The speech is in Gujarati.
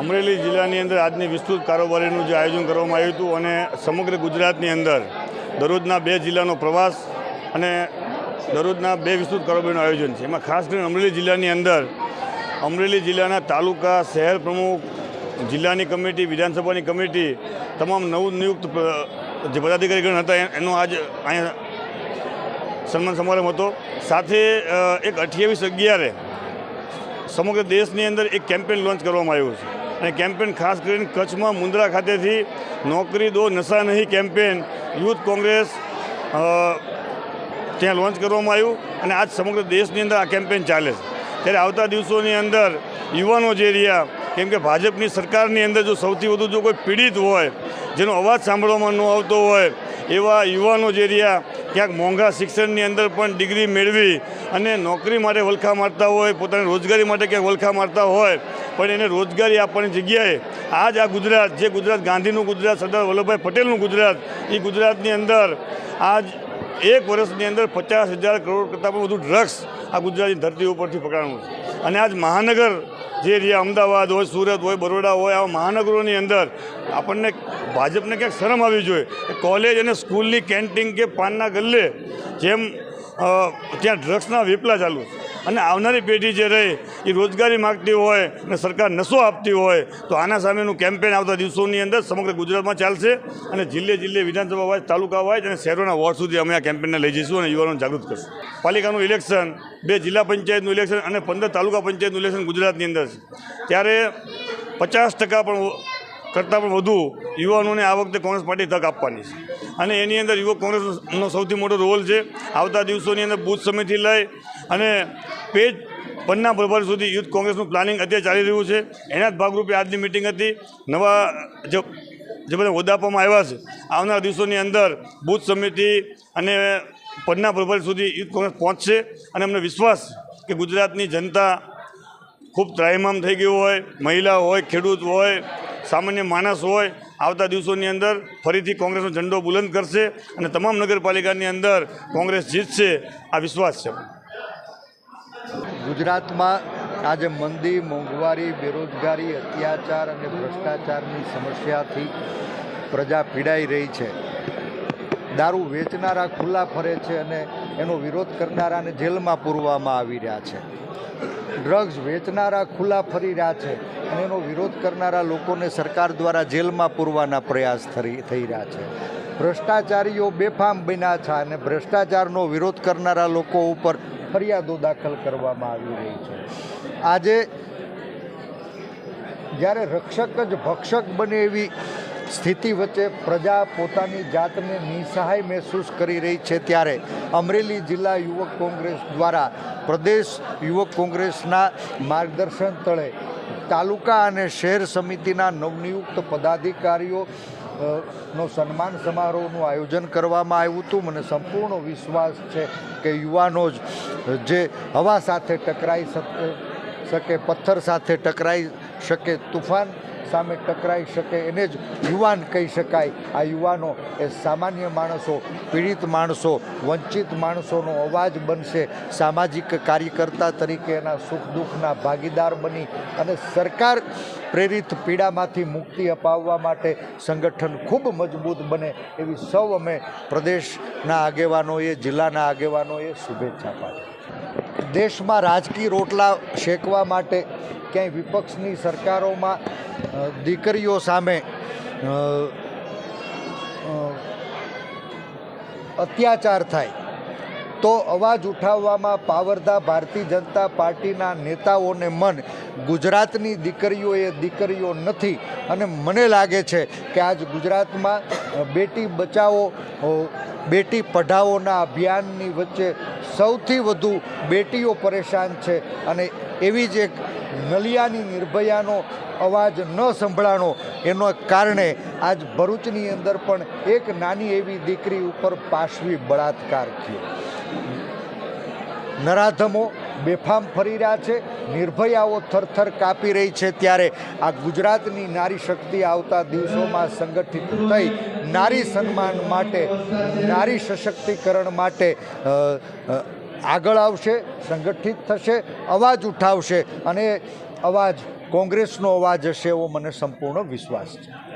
અમરેલી જિલ્લાની અંદર આજની વિસ્તૃત કારોબારીનું જે આયોજન કરવામાં આવ્યું હતું અને સમગ્ર ગુજરાતની અંદર દરરોજના બે જિલ્લાનો પ્રવાસ અને દરરોજના બે વિસ્તૃત કારોબારીનું આયોજન છે. એમાં ખાસ કરીને અમરેલી જિલ્લાની અંદર અમરેલી જિલ્લાના તાલુકા, શહેર પ્રમુખ, જિલ્લાની કમિટી, વિધાનસભાની કમિટી, તમામ નવનિયુક્ત જે પદાધિકારીગણ હતા એનો આજ અહીંયા સન્માન સમારંભ હતો. સાથે એક અઠ્યાવીસ અગિયારે સમગ્ર દેશની અંદર એક કેમ્પેન લોન્ચ કરવામાં આવ્યું છે. અને કેમ્પેન ખાસ કરીને કચ્છમાં મુંદ્રા ખાતેથી નોકરી દો, નશા નહીં કેમ્પેન યુથ કોંગ્રેસ ત્યાં લોન્ચ કરવામાં આવ્યું અને આજ સમગ્ર દેશની અંદર આ કેમ્પેન ચાલે છે. ત્યારે આવતા દિવસોની અંદર યુવાનો જે રહ્યા, કેમ કે ભાજપની સરકારની અંદર જો સૌથી વધુ જો કોઈ પીડિત હોય, જેનો અવાજ સાંભળવામાં ન આવતો હોય, એવા યુવાનો જે રહ્યા ક્યાંક મોંઘા શિક્ષણની અંદર પણ ડિગ્રી મેળવી અને નોકરી માટે વલખા મારતા હોય, પોતાની રોજગારી માટે ક્યાંક વલખા મારતા હોય, પણ એને રોજગારી આપવાની જગ્યાએ આજ આ ગુજરાત, જે ગુજરાત, ગાંધીનું ગુજરાત, સરદાર વલ્લભભાઈ પટેલનું ગુજરાત એ ગુજરાતની અંદર આજ એક વર્ષની અંદર પચાસ હજાર કરોડ કરતાં પણ વધુ ડ્રગ્સ આ ગુજરાતની ધરતી ઉપરથી પકડાણું અને આજ મહાનગર જે રહ્યા અમદાવાદ હોય, સુરત હોય, બરોડા હોય, આવા મહાનગરોની અંદર આપણને ભાજપને ક્યાંક શરમ આવી જોઈએ કોલેજ અને સ્કૂલની કેન્ટીન કે પાનના ગલ્લે જેમ ત્યાં ડ્રગ્સના વેપલા ચાલુ છે. અને આવનારી પેઢી જે રહે, એ રોજગારી માગતી હોય અને સરકાર નશો આપતી હોય, તો આના સામેનું કેમ્પેન આવતા દિવસોની અંદર સમગ્ર ગુજરાતમાં ચાલશે અને જિલ્લે જિલ્લે વિધાનસભા વાઇઝ, તાલુકા વાઇઝ અને શહેરોના વોર્ડ સુધી અમે આ કેમ્પેનને લઈ જઈશું અને યુવાનોને જાગૃત કરશું. પાલિકાનું ઇલેક્શન બે જિલ્લા પંચાયતનું ઇલેક્શન અને પંદર તાલુકા પંચાયતનું ઇલેક્શન ગુજરાતની અંદર છે. ત્યારે પચાસ ટકા પણ કરતાં પણ વધુ યુવાનોને આ વખતે કોંગ્રેસ પાર્ટી તક આપવાની છે. અને એની અંદર યુવક કોંગ્રેસનો સૌથી મોટો રોલ છે. આવતા દિવસોની અંદર બુથ સમિતિ લઈ અને પેજ પન્ના પ્રભાર સુધી યુથ કોંગ્રેસનું પ્લાનિંગ અત્યારે ચાલી રહ્યું છે. એના જ ભાગરૂપે આજની મિટિંગ હતી. નવા જે બધા હોદ્દા આપવામાં આવ્યા છે, આવનારા દિવસોની અંદર બુથ સમિતિ અને પન્ના પ્રભાર સુધી યુથ કોંગ્રેસ પહોંચશે. અને અમને વિશ્વાસ કે ગુજરાતની જનતા ખૂબ ત્રાહિમામ થઈ ગયું હોય, મહિલા હોય, ખેડૂત હોય, સામાન્ય માણસ હોય આવતા દિવસોની અંદર ફરીથી કોંગ્રેસનો ઝંડો બુલંદ કરશે અને તમામ નગરપાલિકાની અંદર કોંગ્રેસ જીતશે. આ વિશ્વાસ છે. ગુજરાતમાં આજે મંદી, મોંઘવારી, બેરોજગારી, અત્યાચાર અને ભ્રષ્ટાચારની સમસ્યાથી પ્રજા પીડાઈ રહી છે. દારૂ વેચનારા ખુલ્લા ફરે છે અને એનો વિરોધ કરનારાને જેલમાં પૂરવામાં આવી રહ્યા છે. ડ્રગ્સ વેચનારા ખુલ્લા ફરી રહ્યા છે અને એનો વિરોધ કરનારા લોકોને સરકાર દ્વારા જેલમાં પૂરવાના પ્રયાસ થઈ રહ્યા છે. ભ્રષ્ટાચારીઓ બેફામ બન્યા છે અને ભ્રષ્ટાચારનો વિરોધ કરનારા લોકો ઉપર ફરિયાદો દાખલ કરવામાં આવી રહી છે. આજે જ્યારે રક્ષક જ ભક્ષક બને એવી સ્થિતિ વચ્ચે પ્રજા પોતાની જાતને નિસહાય મહેસૂસ કરી રહી છે ત્યારે અમરેલી જિલ્લા યુવક કોંગ્રેસ દ્વારા પ્રદેશ યુવક કોંગ્રેસના માર્ગદર્શન તળે તાલુકા અને શહેર સમિતિના નવનિયુક્ત પદાધિકારીઓ નો સન્માન સમારોહનું આયોજન કરવામાં આવ્યું હતું. મને સંપૂર્ણ વિશ્વાસ છે કે યુવાનો જ, જે હવા સાથે ટકરાઈ શકે શકે, પથ્થર સાથે ટકરાઈ શકે, તુફાન સામે ટકરાઈ શકે એને જ યુવાન કહી શકાય. આ યુવાનો એ સામાન્ય માણસો, પીડિત માણસો, વંચિત માણસોનો અવાજ બનશે. સામાજિક કાર્યકર્તા તરીકે એના સુખ દુઃખના ભાગીદાર બની અને સરકાર પ્રેરિત પીડામાંથી મુક્તિ અપાવવા માટે સંગઠન ખૂબ મજબૂત બને એવી સૌ અમે પ્રદેશના આગેવાનોએ, જિલ્લાના આગેવાનોએ શુભેચ્છા પાઠવી. દેશમાં રાજકીય રોટલા શેકવા માટે ક્યાંય વિપક્ષની સરકારોમાં દીકરીઓ સામે અત્યાચાર થાય, તો અવાજ ઉઠાવવામાં પાવરદા ભારતીય જનતા પાર્ટીના નેતાઓને મન, ગુજરાતની દીકરીઓ એ દીકરીઓ નથી, અને મને લાગે છે કે આજ ગુજરાતમાં બેટી બચાવો બેટી પઢાઓના અભિયાનની વચ્ચે સૌથી વધુ બેટીઓ પરેશાન છે, અને એવી જ એક નલિયાની નિર્ભયાનો અવાજ ન સંભળાણો એનો કારણે આજ ભરૂચની અંદર પણ એક નાની એવી દીકરી ઉપર પાશવી બળાત્કાર થયો. નરાધમો બેફામ ફરી રહ્યા છે, નિર્ભયાઓ થરથર કાપી રહી છે ત્યારે આ ગુજરાતની નારી શક્તિ આવતા દિવસોમાં સંગઠિત થઈ નારી સન્માન માટે, નારી સશક્તિકરણ માટે આગળ આવશે, સંગઠિત થશે, અવાજ ઉઠાવશે અને અવાજ, કોંગ્રેસનો અવાજ હશે એવો મને સંપૂર્ણ વિશ્વાસ છે.